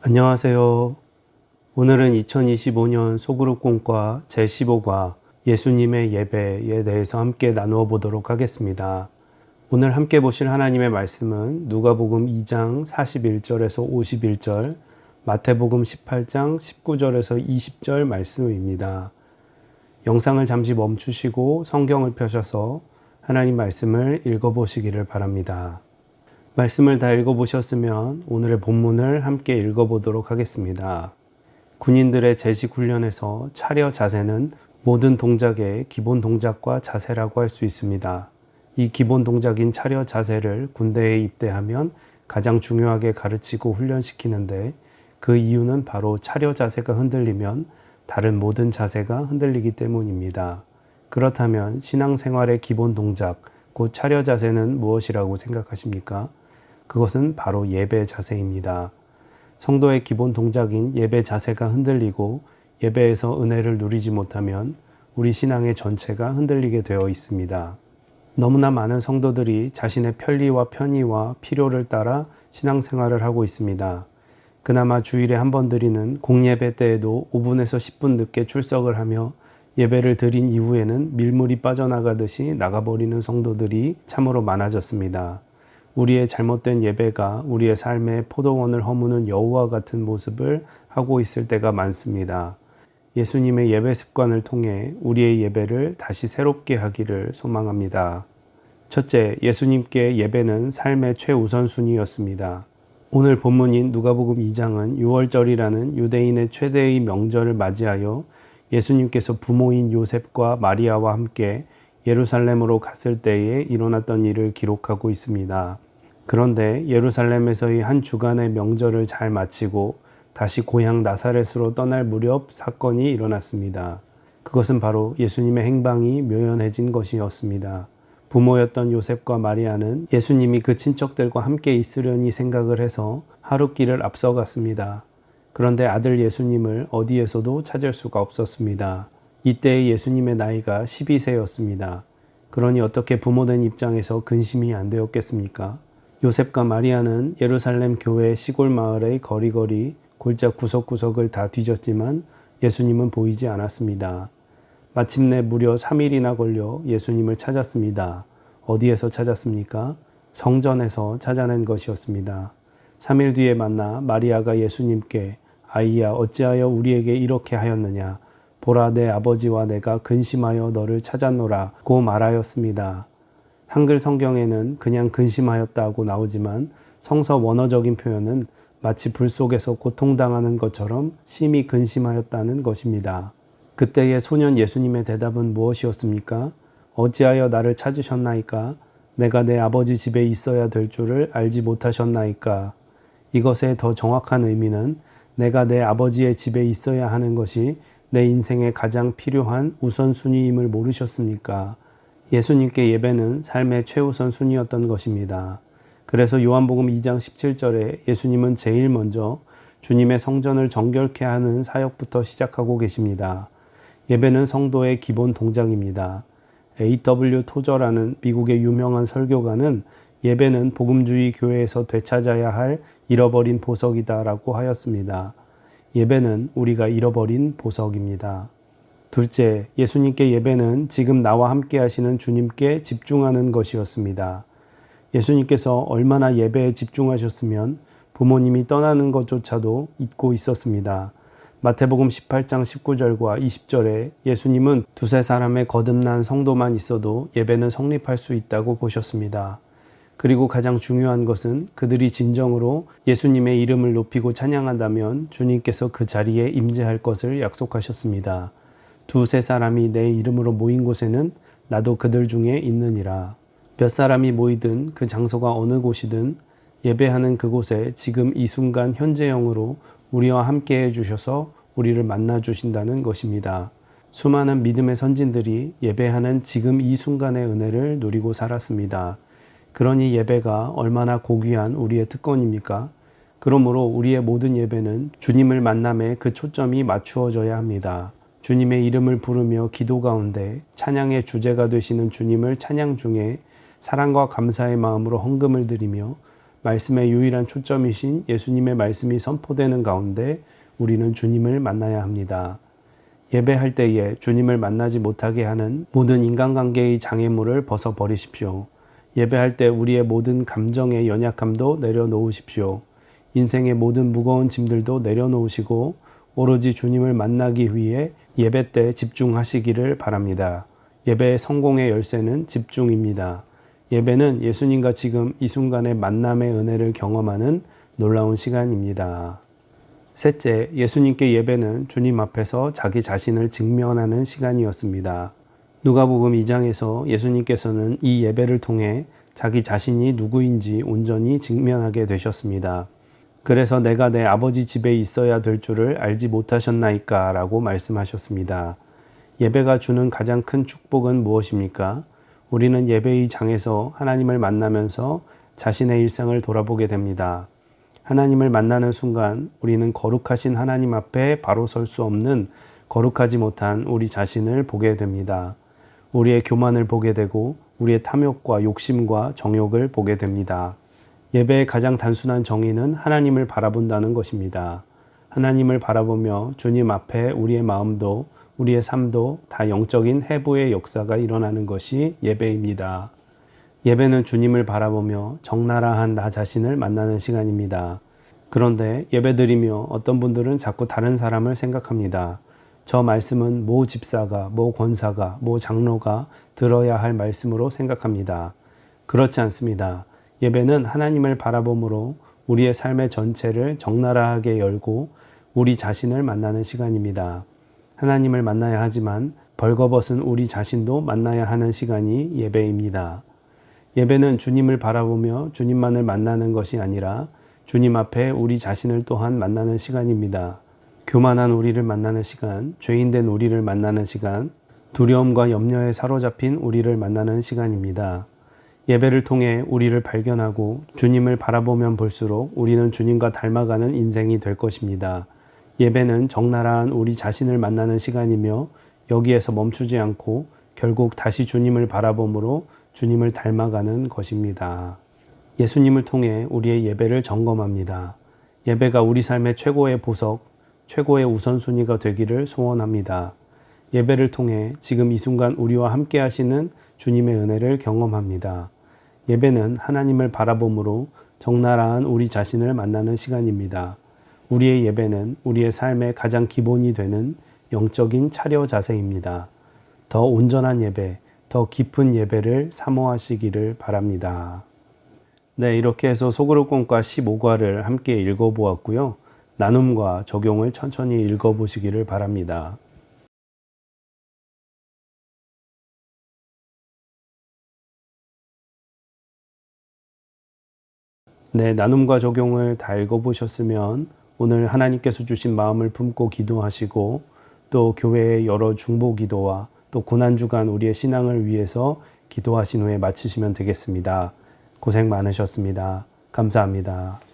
안녕하세요. 오늘은 2025년 소그룹 공과 제15과 예수님의 예배에 대해서 함께 나누어 보도록 하겠습니다. 오늘 함께 보실 하나님의 말씀은 누가복음 2장 41절에서 51절, 마태복음 18장 19절에서 20절 말씀입니다. 영상을 잠시 멈추시고 성경을 펴셔서 하나님 말씀을 읽어 보시기를 바랍니다. 말씀을 다 읽어보셨으면 오늘의 본문을 함께 읽어보도록 하겠습니다. 군인들의 제식 훈련에서 차려 자세는 모든 동작의 기본 동작과 자세라고 할 수 있습니다. 이 기본 동작인 차려 자세를 군대에 입대하면 가장 중요하게 가르치고 훈련시키는데 그 이유는 바로 차려 자세가 흔들리면 다른 모든 자세가 흔들리기 때문입니다. 그렇다면 신앙생활의 기본 동작, 곧 차려 자세는 무엇이라고 생각하십니까? 그것은 바로 예배 자세입니다. 성도의 기본 동작인 예배 자세가 흔들리고 예배에서 은혜를 누리지 못하면 우리 신앙의 전체가 흔들리게 되어 있습니다. 너무나 많은 성도들이 자신의 편리와 편의와 필요를 따라 신앙생활을 하고 있습니다. 그나마 주일에 한 번 드리는 공예배 때에도 5분에서 10분 늦게 출석을 하며 예배를 드린 이후에는 밀물이 빠져나가듯이 나가버리는 성도들이 참으로 많아졌습니다. 우리의 잘못된 예배가 우리의 삶의 포도원을 허무는 여우와 같은 모습을 하고 있을 때가 많습니다. 예수님의 예배 습관을 통해 우리의 예배를 다시 새롭게 하기를 소망합니다. 첫째, 예수님께 예배는 삶의 최우선순위였습니다. 오늘 본문인 누가복음 2장은 6월절이라는 유대인의 최대의 명절을 맞이하여 예수님께서 부모인 요셉과 마리아와 함께 예루살렘으로 갔을 때에 일어났던 일을 기록하고 있습니다. 그런데 예루살렘에서의 한 주간의 명절을 잘 마치고 다시 고향 나사렛으로 떠날 무렵 사건이 일어났습니다. 그것은 바로 예수님의 행방이 묘연해진 것이었습니다. 부모였던 요셉과 마리아는 예수님이 그 친척들과 함께 있으려니 생각을 해서 하룻길을 앞서갔습니다. 그런데 아들 예수님을 어디에서도 찾을 수가 없었습니다. 이때의 예수님의 나이가 12세였습니다. 그러니 어떻게 부모된 입장에서 근심이 안 되었겠습니까? 요셉과 마리아는 예루살렘 교회 시골 마을의 거리거리 골짜 구석구석을 다 뒤졌지만 예수님은 보이지 않았습니다. 마침내 무려 3일이나 걸려 예수님을 찾았습니다. 어디에서 찾았습니까? 성전에서 찾아낸 것이었습니다. 3일 뒤에 만나 마리아가 예수님께 아이야 어찌하여 우리에게 이렇게 하였느냐 보라 내 아버지와 내가 근심하여 너를 찾았노라 고 말하였습니다. 한글 성경에는 그냥 근심하였다고 나오지만 성서 원어적인 표현은 마치 불 속에서 고통당하는 것처럼 심히 근심하였다는 것입니다. 그때의 소년 예수님의 대답은 무엇이었습니까? 어찌하여 나를 찾으셨나이까? 내가 내 아버지 집에 있어야 될 줄을 알지 못하셨나이까? 이것의 더 정확한 의미는 내가 내 아버지의 집에 있어야 하는 것이 내 인생에 가장 필요한 우선순위임을 모르셨습니까? 예수님께 예배는 삶의 최우선 순위였던 것입니다. 그래서 요한복음 2장 17절에 예수님은 제일 먼저 주님의 성전을 정결케 하는 사역부터 시작하고 계십니다. 예배는 성도의 기본 동작입니다. A.W. 토저라는 미국의 유명한 설교가는 예배는 복음주의 교회에서 되찾아야 할 잃어버린 보석이다라고 하였습니다. 예배는 우리가 잃어버린 보석입니다. 둘째, 예수님께 예배는 지금 나와 함께 하시는 주님께 집중하는 것이었습니다. 예수님께서 얼마나 예배에 집중하셨으면 부모님이 떠나는 것조차도 잊고 있었습니다. 마태복음 18장 19절과 20절에 예수님은 두세 사람의 거듭난 성도만 있어도 예배는 성립할 수 있다고 보셨습니다. 그리고 가장 중요한 것은 그들이 진정으로 예수님의 이름을 높이고 찬양한다면 주님께서 그 자리에 임재할 것을 약속하셨습니다. 두세 사람이 내 이름으로 모인 곳에는 나도 그들 중에 있느니라. 몇 사람이 모이든 그 장소가 어느 곳이든 예배하는 그곳에 지금 이 순간 현재형으로 우리와 함께 해주셔서 우리를 만나 주신다는 것입니다. 수많은 믿음의 선진들이 예배하는 지금 이 순간의 은혜를 누리고 살았습니다. 그러니 예배가 얼마나 고귀한 우리의 특권입니까? 그러므로 우리의 모든 예배는 주님을 만남에 그 초점이 맞추어져야 합니다. 주님의 이름을 부르며 기도 가운데 찬양의 주제가 되시는 주님을 찬양 중에 사랑과 감사의 마음으로 헌금을 드리며 말씀의 유일한 초점이신 예수님의 말씀이 선포되는 가운데 우리는 주님을 만나야 합니다. 예배할 때에 주님을 만나지 못하게 하는 모든 인간관계의 장애물을 벗어버리십시오. 예배할 때 우리의 모든 감정의 연약함도 내려놓으십시오. 인생의 모든 무거운 짐들도 내려놓으시고 오로지 주님을 만나기 위해 예배 때 집중하시기를 바랍니다. 예배의 성공의 열쇠는 집중입니다. 예배는 예수님과 지금 이 순간의 만남의 은혜를 경험하는 놀라운 시간입니다. 셋째, 예수님께 예배는 주님 앞에서 자기 자신을 직면하는 시간이었습니다. 누가복음 2장에서 예수님께서는 이 예배를 통해 자기 자신이 누구인지 온전히 직면하게 되셨습니다. 그래서 내가 내 아버지 집에 있어야 될 줄을 알지 못하셨나이까 라고 말씀하셨습니다. 예배가 주는 가장 큰 축복은 무엇입니까? 우리는 예배의 장에서 하나님을 만나면서 자신의 일상을 돌아보게 됩니다. 하나님을 만나는 순간 우리는 거룩하신 하나님 앞에 바로 설 수 없는 거룩하지 못한 우리 자신을 보게 됩니다. 우리의 교만을 보게 되고 우리의 탐욕과 욕심과 정욕을 보게 됩니다. 예배의 가장 단순한 정의는 하나님을 바라본다는 것입니다. 하나님을 바라보며 주님 앞에 우리의 마음도 우리의 삶도 다 영적인 해부의 역사가 일어나는 것이 예배입니다. 예배는 주님을 바라보며 적나라한 나 자신을 만나는 시간입니다. 그런데 예배드리며 어떤 분들은 자꾸 다른 사람을 생각합니다. 저 말씀은 모 집사가, 모 권사가, 모 장로가 들어야 할 말씀으로 생각합니다. 그렇지 않습니다. 예배는 하나님을 바라봄으로 우리의 삶의 전체를 적나라하게 열고 우리 자신을 만나는 시간입니다. 하나님을 만나야 하지만 벌거벗은 우리 자신도 만나야 하는 시간이 예배입니다. 예배는 주님을 바라보며 주님만을 만나는 것이 아니라 주님 앞에 우리 자신을 또한 만나는 시간입니다. 교만한 우리를 만나는 시간, 죄인된 우리를 만나는 시간, 두려움과 염려에 사로잡힌 우리를 만나는 시간입니다. 예배를 통해 우리를 발견하고 주님을 바라보면 볼수록 우리는 주님과 닮아가는 인생이 될 것입니다. 예배는 적나라한 우리 자신을 만나는 시간이며 여기에서 멈추지 않고 결국 다시 주님을 바라봄으로 주님을 닮아가는 것입니다. 예수님을 통해 우리의 예배를 점검합니다. 예배가 우리 삶의 최고의 보석, 최고의 우선순위가 되기를 소원합니다. 예배를 통해 지금 이 순간 우리와 함께 하시는 주님의 은혜를 경험합니다. 예배는 하나님을 바라봄으로 적나라한 우리 자신을 만나는 시간입니다. 우리의 예배는 우리의 삶의 가장 기본이 되는 영적인 차려 자세입니다. 더 온전한 예배, 더 깊은 예배를 사모하시기를 바랍니다. 네, 이렇게 해서 소그룹권과 15과를 함께 읽어보았고요. 나눔과 적용을 천천히 읽어보시기를 바랍니다. 네, 나눔과 적용을 다 읽어보셨으면 오늘 하나님께서 주신 마음을 품고 기도하시고 또 교회의 여러 중보 기도와 또 고난주간 우리의 신앙을 위해서 기도하신 후에 마치시면 되겠습니다. 고생 많으셨습니다. 감사합니다.